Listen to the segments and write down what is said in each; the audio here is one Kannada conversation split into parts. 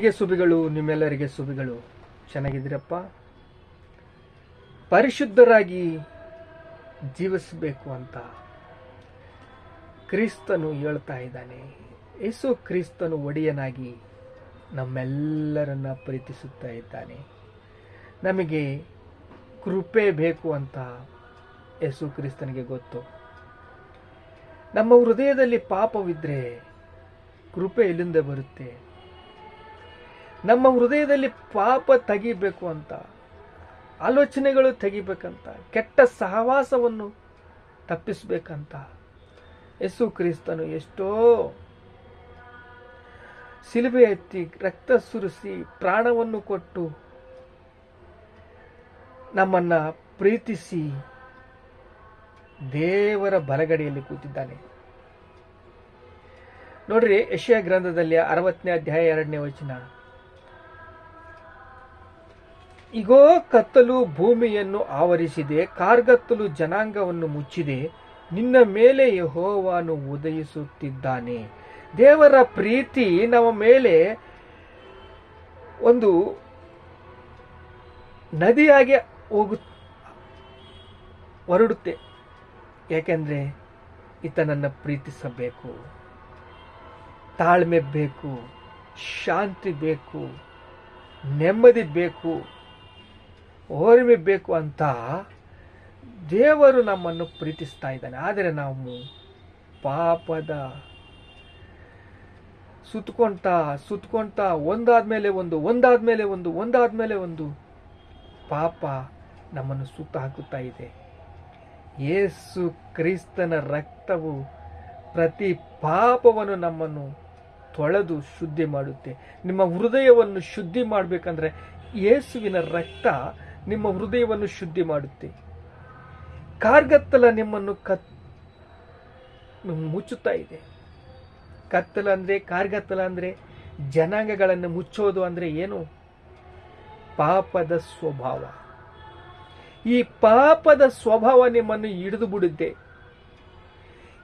ನಿಮಗೆ ಸುಬಿಗಳು ನಿಮ್ಮೆಲ್ಲರಿಗೆ ಸುಬಿಗಳು ಚೆನ್ನಾಗಿದ್ದೀರಪ್ಪ? ಪರಿಶುದ್ಧರಾಗಿ ಜೀವಿಸಬೇಕು ಅಂತ ಕ್ರಿಸ್ತನು ಹೇಳ್ತಾ ಇದ್ದಾನೆ. ಯೇಸು ಕ್ರಿಸ್ತನು ಒಡೆಯನಾಗಿ ನಮ್ಮೆಲ್ಲರನ್ನ ಪ್ರೀತಿಸುತ್ತಾ ಇದ್ದಾನೆ. ನಮಗೆ ಕೃಪೆ ಬೇಕು ಅಂತ ಯೇಸು ಕ್ರಿಸ್ತನಿಗೆ ಗೊತ್ತು. ನಮ್ಮ ಹೃದಯದಲ್ಲಿ ಪಾಪವಿದ್ರೆ ಕೃಪೆ ಎಲ್ಲಿಂದ ಬರುತ್ತೆ? ನಮ್ಮ ಹೃದಯದಲ್ಲಿ ಪಾಪ ತೆಗಿಬೇಕು ಅಂತ, ಆಲೋಚನೆಗಳು ತೆಗಿಬೇಕಂತ, ಕೆಟ್ಟ ಸಹವಾಸವನ್ನು ತಪ್ಪಿಸಬೇಕಂತ ಯೇಸು ಕ್ರಿಸ್ತನು ಎಷ್ಟೋ ಸಿಲುಬೆ ಎತ್ತಿ ರಕ್ತ ಸುರಿಸಿ ಪ್ರಾಣವನ್ನು ಕೊಟ್ಟು ನಮ್ಮನ್ನ ಪ್ರೀತಿಸಿ ದೇವರ ಬಲಗಡೆಯಲ್ಲಿ ಕೂತಿದ್ದಾನೆ. ನೋಡ್ರಿ ಯಶಯ ಗ್ರಂಥದಲ್ಲಿ ಅರವತ್ತನೇ ಅಧ್ಯಾಯ ಎರಡನೇ ವಚನ. ಇಗೋ, ಕತ್ತಲು ಭೂಮಿಯನ್ನು ಆವರಿಸಿದೆ, ಕಾರ್ಗತ್ತಲು ಜನಾಂಗವನ್ನು ಮುಚ್ಚಿದೆ, ನಿನ್ನ ಮೇಲೆ ಯಹೋವನು ಉದಯಿಸುತ್ತಿದ್ದಾನೆ. ದೇವರ ಪ್ರೀತಿ ನಮ್ಮ ಮೇಲೆ ಒಂದು ನದಿಯಾಗಿ ಹೋಗು, ಹೊರಡುತ್ತೆ. ಯಾಕೆಂದ್ರೆ ಈತನನ್ನು ಪ್ರೀತಿಸಬೇಕು. ತಾಳ್ಮೆ ಬೇಕು, ಶಾಂತಿ ಬೇಕು, ನೆಮ್ಮದಿ ಬೇಕು. ಓರ್ಮೆ ಬೇಕು ಅಂತ ದೇವರು ನಮ್ಮನ್ನು ಪ್ರೀತಿಸ್ತಾ ಇದ್ದಾನೆ. ಆದರೆ ನಾವು ಪಾಪದ ಸುತ್ಕೊಂತ ಸುತ್ಕೊಂತ ಒಂದಾದ್ಮೇಲೆ ಒಂದು ಒಂದಾದ್ಮೇಲೆ ಒಂದು ಒಂದಾದ್ಮೇಲೆ ಒಂದು ಪಾಪ ನಮ್ಮನ್ನು ಸುತ್ತ ಹಾಕುತ್ತಾ ಇದೆ. ಯೇಸು ಕ್ರಿಸ್ತನ ರಕ್ತವು ಪ್ರತಿ ಪಾಪವನ್ನು ನಮ್ಮನ್ನು ತೊಳೆದು ಶುದ್ಧಿ ಮಾಡುತ್ತೆ ನಿಮ್ಮ ಹೃದಯವನ್ನು ಶುದ್ಧಿ ಮಾಡಬೇಕಂದ್ರೆ ಯೇಸುವಿನ ರಕ್ತ ನಿಮ್ಮ ಹೃದಯವನ್ನು ಶುದ್ಧಿ ಮಾಡುತ್ತೆ. ಕಾರ್ಗತ್ತಲ ನಿಮ್ಮನ್ನು ಕತ್, ಮುಚ್ಚುತ್ತಾ ಇದೆ. ಕತ್ತಲ ಅಂದರೆ, ಕಾರ್ಗತ್ತಲ ಅಂದರೆ ಜನಾಂಗಗಳನ್ನು ಮುಚ್ಚೋದು ಅಂದರೆ ಏನು? ಪಾಪದ ಸ್ವಭಾವ. ಈ ಪಾಪದ ಸ್ವಭಾವ ನಿಮ್ಮನ್ನು ಹಿಡಿದು ಬಿಡುತ್ತೆ.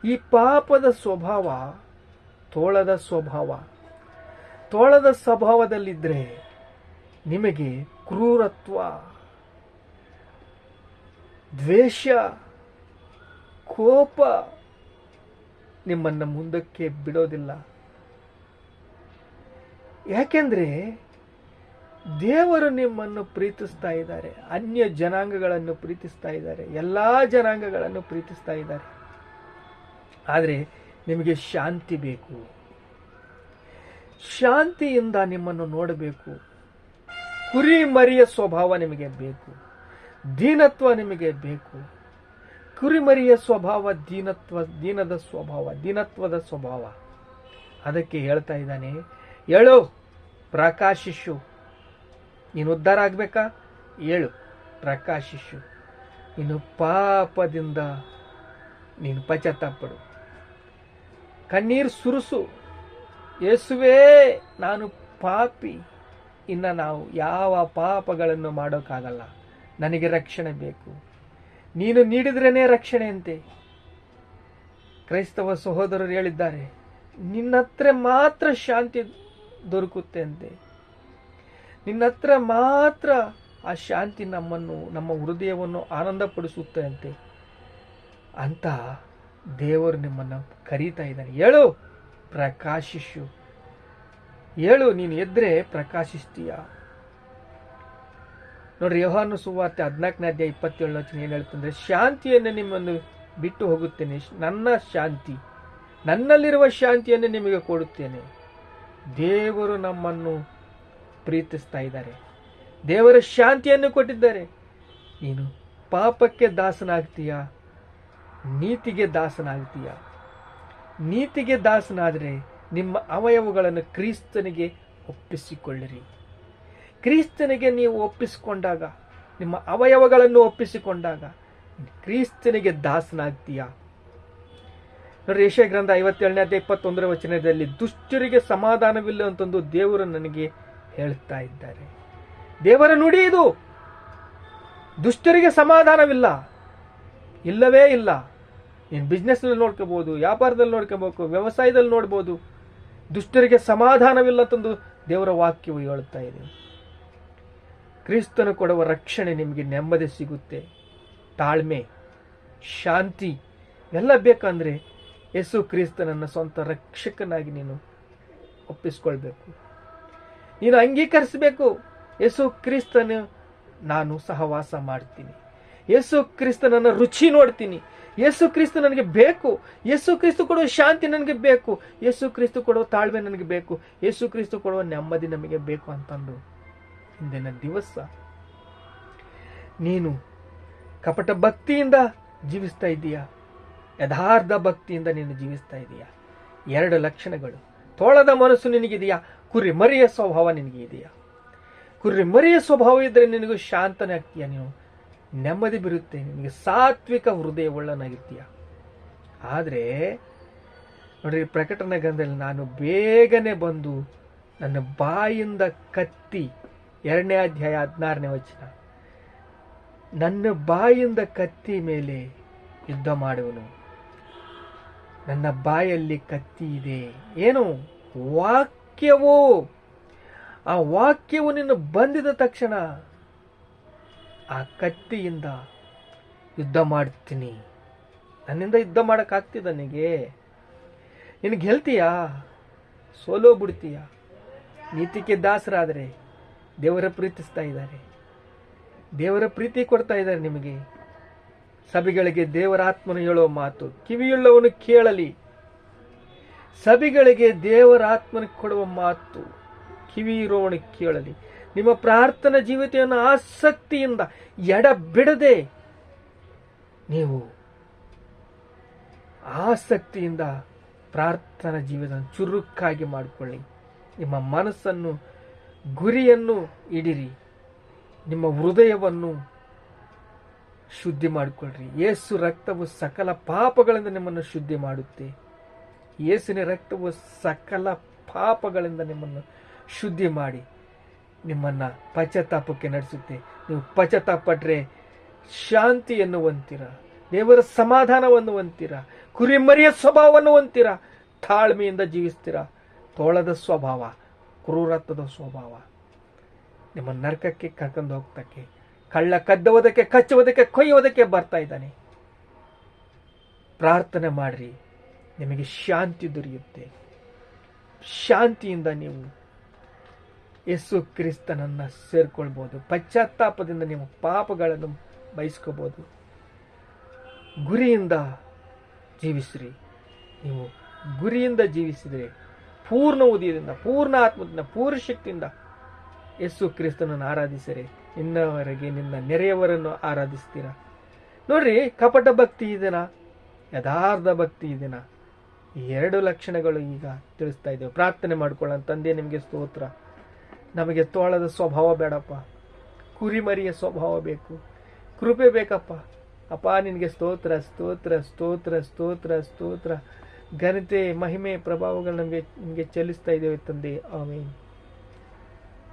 ಈ ಪಾಪದ ಸ್ವಭಾವ ತೋಳದ ಸ್ವಭಾವ. ತೋಳದ ಸ್ವಭಾವದಲ್ಲಿದ್ದರೆ ನಿಮಗೆ ಕ್ರೂರತ್ವ. ದ್ವೇಷ, ಕೋಪ ನಿಮ್ಮನ್ನು ಮುಂದಕ್ಕೆ ಬಿಡೋದಿಲ್ಲ. ಯಾಕೆಂದರೆ ದೇವರು ನಿಮ್ಮನ್ನು ಪ್ರೀತಿಸ್ತಾ ಇದ್ದಾರೆ, ಅನ್ಯ ಜನಾಂಗಗಳನ್ನು ಪ್ರೀತಿಸ್ತಾ ಇದ್ದಾರೆ, ಎಲ್ಲ ಜನಾಂಗಗಳನ್ನು ಪ್ರೀತಿಸ್ತಾ ಇದ್ದಾರೆ. ಆದರೆ ನಿಮಗೆ ಶಾಂತಿ ಬೇಕು. ಶಾಂತಿಯಿಂದ ನಿಮ್ಮನ್ನು ನೋಡಬೇಕು. ಕುರಿ ಮರಿಯ ಸ್ವಭಾವ ನಿಮಗೆ ಬೇಕು. ದೀನತ್ವ ನಿಮಗೆ ಬೇಕು. ಕುರಿಮರಿಯ ಸ್ವಭಾವ ದೀನತ್ವ, ದೀನದ ಸ್ವಭಾವ, ದೀನತ್ವದ ಸ್ವಭಾವ. ಅದಕ್ಕೆ ಹೇಳ್ತಾ ಇದ್ದಾನೆ ಏಳು ಪ್ರಕಾಶಿಸು ನೀನು ಉದ್ಧಾರ ಆಗಬೇಕಾ? ಏಳು ಪ್ರಕಾಶಿಸು ನೀನು ಪಾಪದಿಂದ ನೀನು ಪಶ್ಚಾತ್ತಾಪಡು. ಕಣ್ಣೀರು ಸುರುಸು. ಯೇಸುವೇ, ನಾನು ಪಾಪಿ. ಇನ್ನು ನಾವು ಯಾವ ಪಾಪಗಳನ್ನು ಮಾಡೋಕ್ಕಾಗಲ್ಲ. ನನಗೆ ರಕ್ಷಣೆ ಬೇಕು. ನೀನು ನೀಡಿದ್ರೇನೆ ರಕ್ಷಣೆ ಅಂತೆ ಕ್ರೈಸ್ತವ ಸಹೋದರರು ಹೇಳಿದ್ದಾರೆ ನಿನ್ನ ಮಾತ್ರ ಶಾಂತಿ ದೊರಕುತ್ತೆ ಅಂತೆ ನಿನ್ನ ಮಾತ್ರ ಆ ಶಾಂತಿ ನಮ್ಮನ್ನು, ನಮ್ಮ ಹೃದಯವನ್ನು ಆನಂದಪಡಿಸುತ್ತೆ ಅಂತೆ ಅಂತ ದೇವರು ನಿಮ್ಮನ್ನು ಕರೀತಾ ಇದ್ದಾನೆ. ಹೇಳು, ಪ್ರಕಾಶಿಸು. ಹೇಳು, ನೀನು ಎದ್ರೆ ಪ್ರಕಾಶಿಸ್ತೀಯ? ನೋಡ್ರಿ ಯೋಹಾನು ಸುವಾರ್ತೆ ಹದಿನಾಲ್ಕನೇ ಅಧ್ಯಾಯ ಇಪ್ಪತ್ತೇಳು ವಚನ ಏನು ಹೇಳ್ತಂದ್ರೆ, ಶಾಂತಿಯನ್ನು ನಿಮ್ಮನ್ನು ಬಿಟ್ಟು ಹೋಗುತ್ತೇನೆ. ನನ್ನ ಶಾಂತಿ, ನನ್ನಲ್ಲಿರುವ ಶಾಂತಿಯನ್ನು ನಿಮಗೆ ಕೊಡುತ್ತೇನೆ. ದೇವರು ನಮ್ಮನ್ನು ಪ್ರೀತಿಸ್ತಾ ಇದ್ದಾರೆ. ದೇವರ ಶಾಂತಿಯನ್ನು ಕೊಟ್ಟಿದ್ದಾರೆ. ನೀನು ಪಾಪಕ್ಕೆ ದಾಸನಾಗ್ತೀಯ? ನೀತಿಗೆ ದಾಸನಾಗ್ತೀಯ? ನೀತಿಗೆ ದಾಸನಾದರೆ ನಿಮ್ಮ ಅವಯವಗಳನ್ನು ಕ್ರಿಸ್ತನಿಗೆ ಒಪ್ಪಿಸಿಕೊಳ್ಳಿರಿ. ಕ್ರಿಸ್ತನಿಗೆ ನೀವು ಒಪ್ಪಿಸಿಕೊಂಡಾಗ, ನಿಮ್ಮ ಅವಯವಗಳನ್ನು ಒಪ್ಪಿಸಿಕೊಂಡಾಗ, ಕ್ರಿಸ್ತನಿಗೆ ದಾಸನಾಗ್ತೀಯಾ? ಯಶ ಗ್ರಂಥ ಐವತ್ತೇಳನೇ ಅಧ್ಯಾಯ ಇಪ್ಪತ್ತೊಂದರ ವಚನದಲ್ಲಿ, ದುಷ್ಟರಿಗೆ ಸಮಾಧಾನವಿಲ್ಲ ಅಂತಂದು ದೇವರು ನನಗೆ ಹೇಳ್ತಾ ಇದ್ದಾರೆ. ದೇವರ, ನುಡಿ ಇದು. ದುಷ್ಟರಿಗೆ ಸಮಾಧಾನವಿಲ್ಲ. ಇಲ್ಲವೇ ಇಲ್ಲ. ನೀನು ಬಿಸ್ನೆಸ್ನಲ್ಲಿ ನೋಡ್ಕೋಬೋದು, ವ್ಯಾಪಾರದಲ್ಲಿ ನೋಡ್ಕೋಬೇಕು, ವ್ಯವಸಾಯದಲ್ಲಿ ನೋಡ್ಬೋದು. ದುಷ್ಟರಿಗೆ ಸಮಾಧಾನವಿಲ್ಲ ತಂದು ದೇವರ ವಾಕ್ಯವು ಹೇಳುತ್ತಾ ಇದೆ. ಕ್ರಿಸ್ತನು ಕೊಡುವ ರಕ್ಷಣೆ ನಿಮಗೆ ನೆಮ್ಮದಿ ಸಿಗುತ್ತೆ. ತಾಳ್ಮೆ, ಶಾಂತಿ, ಎಲ್ಲ ಬೇಕಂದರೆ ಯೇಸು ಕ್ರಿಸ್ತನನ್ನು ಸ್ವಂತ ರಕ್ಷಕನಾಗಿ ನೀನು ಒಪ್ಪಿಸ್ಕೊಳ್ಬೇಕು. ನೀನು ಅಂಗೀಕರಿಸಬೇಕು, ಯೇಸು ಕ್ರಿಸ್ತನ ನಾನು ಸಹವಾಸ ಮಾಡ್ತೀನಿ. ಯೇಸು ಕ್ರಿಸ್ತನನ್ನು ರುಚಿ ನೋಡ್ತೀನಿ. ಯೇಸು ಕ್ರಿಸ್ತ ನನಗೆ ಬೇಕು. ಯೇಸು ಕ್ರಿಸ್ತು ಕೊಡುವ ಶಾಂತಿ ನನಗೆ ಬೇಕು. ಯೇಸು ಕ್ರಿಸ್ತು ಕೊಡುವ ತಾಳ್ಮೆ ನನಗೆ ಬೇಕು. ಯೇಸು ಕ್ರಿಸ್ತು ಕೊಡುವ ನೆಮ್ಮದಿ ನಮಗೆ ಬೇಕು ಅಂತಂದು ಇಂದಿನ ದಿವಸ. ನೀನು ಕಪಟ ಭಕ್ತಿಯಿಂದ ಜೀವಿಸ್ತಾ ಇದ್ದೀಯಾ? ಯಥಾರ್ಥ ಭಕ್ತಿಯಿಂದ ನೀನು ಜೀವಿಸ್ತಾ ಇದೆಯಾ ಎರಡು ಲಕ್ಷಣಗಳು. ತೋಳದ ಮನಸ್ಸು ನಿನಗಿದೆಯಾ? ಕುರಿ ಮರಿಯ ಸ್ವಭಾವ ನಿನಗೆ ಇದೆಯಾ ಕುರಿ ಮರಿಯ ಸ್ವಭಾವ ಇದ್ದರೆ ನಿನಗೂ ಶಾಂತನೇ ಆಗ್ತೀಯ ನೀನು? ನೆಮ್ಮದಿ ಬಿರುತ್ತೆ, ನಿನಗೆ ಸಾತ್ವಿಕ ಹೃದಯ ಒಳ್ಳನಾಗಿರ್ತೀಯ? ಆದರೆ, ನೋಡ್ರಿ ಪ್ರಕಟಣೆ ಗಂಧದಲ್ಲಿ ನಾನು ಬೇಗನೆ ಬಂದು ನನ್ನ ಬಾಯಿಂದ ಕತ್ತಿ ಎರಡನೇ ಅಧ್ಯಾಯ ಹದಿನಾರನೇ ವಚನ. ನನ್ನ ಬಾಯಿಂದ ಕತ್ತಿ ಮೇಲೆ ಯುದ್ಧ ಮಾಡುವನು. ನನ್ನ ಬಾಯಲ್ಲಿ ಕತ್ತಿ ಇದೆ. ಏನು? ವಾಕ್ಯವೋ? ಆ ವಾಕ್ಯವು ನಿನ್ನ ಬಂದಿದ ತಕ್ಷಣ ಆ ಕತ್ತಿಯಿಂದ ಯುದ್ಧ ಮಾಡ್ತೀನಿ. ನನ್ನಿಂದ ಯುದ್ಧ ಮಾಡೋಕ್ಕಾಗ್ತಿದ ನನಗೆ. ನಿನಗೆ ಗೆಲ್ತೀಯಾ ಸೋಲೋ ಬಿಡ್ತೀಯ ನೀತಿಗೆ ದಾಸರಾದರೆ ದೇವರ ಪ್ರೀತಿಸ್ತಾ ಇದ್ದಾರೆ. ದೇವರ ಪ್ರೀತಿ ಕೊಡ್ತಾ ಇದ್ದಾರೆ ನಿಮಗೆ. ಸಭೆಗಳಿಗೆ ದೇವರ ಆತ್ಮನು ಹೇಳುವ ಮಾತು, ಕಿವಿಯುಳ್ಳವನು ಕೇಳಲಿ. ಸಭೆಗಳಿಗೆ ದೇವರ ಆತ್ಮನ ಕೊಡುವ ಮಾತು ಕಿವಿ ಇರೋವನು ಕೇಳಲಿ. ನಿಮ್ಮ ಪ್ರಾರ್ಥನಾ ಜೀವಿತೆಯನ್ನು ಆಸಕ್ತಿಯಿಂದ ಎಡ ಬಿಡದೆ ನೀವು ಆಸಕ್ತಿಯಿಂದ ಪ್ರಾರ್ಥನಾ ಜೀವಿತ ಚುರುಕಾಗಿ ಮಾಡಿಕೊಳ್ಳಿ. ನಿಮ್ಮ ಮನಸ್ಸನ್ನು ಗುರಿಯನ್ನು ಇಡಿರಿ. ನಿಮ್ಮ ಹೃದಯವನ್ನು ಶುದ್ಧಿ ಮಾಡಿಕೊಳ್ಳ್ರಿ ಏಸು ರಕ್ತವು ಸಕಲ ಪಾಪಗಳಿಂದ ನಿಮ್ಮನ್ನು ಶುದ್ಧಿ ಮಾಡುತ್ತೆ. ಯೇಸುವಿನ ರಕ್ತವು ಸಕಲ ಪಾಪಗಳಿಂದ ನಿಮ್ಮನ್ನು ಶುದ್ಧಿ ಮಾಡಿ ನಿಮ್ಮನ್ನು ಪಶ್ಚಾತ್ತಾಪಕ್ಕೆ ನಡೆಸುತ್ತೆ. ನೀವು ಪಶ್ಚಾತ್ತಾಪಟ್ರೆ ಶಾಂತಿಯನ್ನು ಹೊಂತೀರ ದೇವರ ಸಮಾಧಾನವನ್ನು ಹೊಂತೀರ ಕುರಿಮರಿಯ ಸ್ವಭಾವವನ್ನು ಹೊಂತೀರ ತಾಳ್ಮೆಯಿಂದ ಜೀವಿಸ್ತೀರ. ತೋಳದ ಸ್ವಭಾವ. ಕ್ರೂರತ್ವದ ಸ್ವಭಾವ. ನಿಮ್ಮ ನರಕಕ್ಕೆ ಕರ್ಕೊಂಡು ಹೋಗ್ತಕ್ಕೆ, ಕಳ್ಳ ಕದ್ದುವುದಕ್ಕೆ, ಕಚ್ಚುವುದಕ್ಕೆ, ಕೊಯ್ಯುವುದಕ್ಕೆ ಬರ್ತಾ ಇದ್ದಾನೆ. ಪ್ರಾರ್ಥನೆ ಮಾಡಿರಿ, ನಿಮಗೆ ಶಾಂತಿ ದೊರೆಯುತ್ತೆ. ಶಾಂತಿಯಿಂದ ನೀವು ಯೇಸು ಕ್ರಿಸ್ತನನ್ನು ಸೇರ್ಕೊಳ್ಬೋದು. ಪಶ್ಚಾತ್ತಾಪದಿಂದ ನಿಮ್ಮ ಪಾಪಗಳನ್ನು ಬಯಸ್ಕೋಬೋದು. ಗುರಿಯಿಂದ ಜೀವಿಸ್ರಿ. ನೀವು ಗುರಿಯಿಂದ ಜೀವಿಸಿದರೆ ಪೂರ್ಣ ಉದಯದಿಂದ, ಪೂರ್ಣ ಆತ್ಮದಿಂದ, ಪೂರ್ಣ ಶಕ್ತಿಯಿಂದ ಯೇಸು ಕ್ರಿಸ್ತನನ್ನು ಆರಾಧಿಸರೆ. ಇನ್ನವರೆಗೆ ನಿನ್ನ ನೆರೆಯವರನ್ನು ಆರಾಧಿಸ್ತೀರ. ನೋಡ್ರಿ, ಕಪಟ ಭಕ್ತಿ ಇದೆನಾ ಯಥಾರ್ಥ ಭಕ್ತಿ ಇದೆನಾ ಎರಡು ಲಕ್ಷಣಗಳು ಈಗ ತಿಳಿಸ್ತಾ ಇದ್ದೇವೆ. ಪ್ರಾರ್ಥನೆ ಮಾಡ್ಕೊಳ್ಳೋಣ. ತಂದೆ, ನಿಮಗೆ ಸ್ತೋತ್ರ. ನಮಗೆ ತೋಳದ ಸ್ವಭಾವ ಬೇಡಪ್ಪ. ಕುರಿಮರಿಯ ಸ್ವಭಾವ ಬೇಕು. ಕೃಪೆ ಬೇಕಪ್ಪ. ಅಪ್ಪ, ನಿನಗೆ ಸ್ತೋತ್ರ ಸ್ತೋತ್ರ ಸ್ತೋತ್ರ ಸ್ತೋತ್ರ ಸ್ತೋತ್ರ. ಘನತೆ ಮಹಿಮೆ ಪ್ರಭಾವಗಳು ನಮಗೆ ನಿಮಗೆ ಚೆಲ್ಲಿಸ್ತಾ ಇದ್ದೇವೆ ತಂದೆ. ಆಮೇಲೆ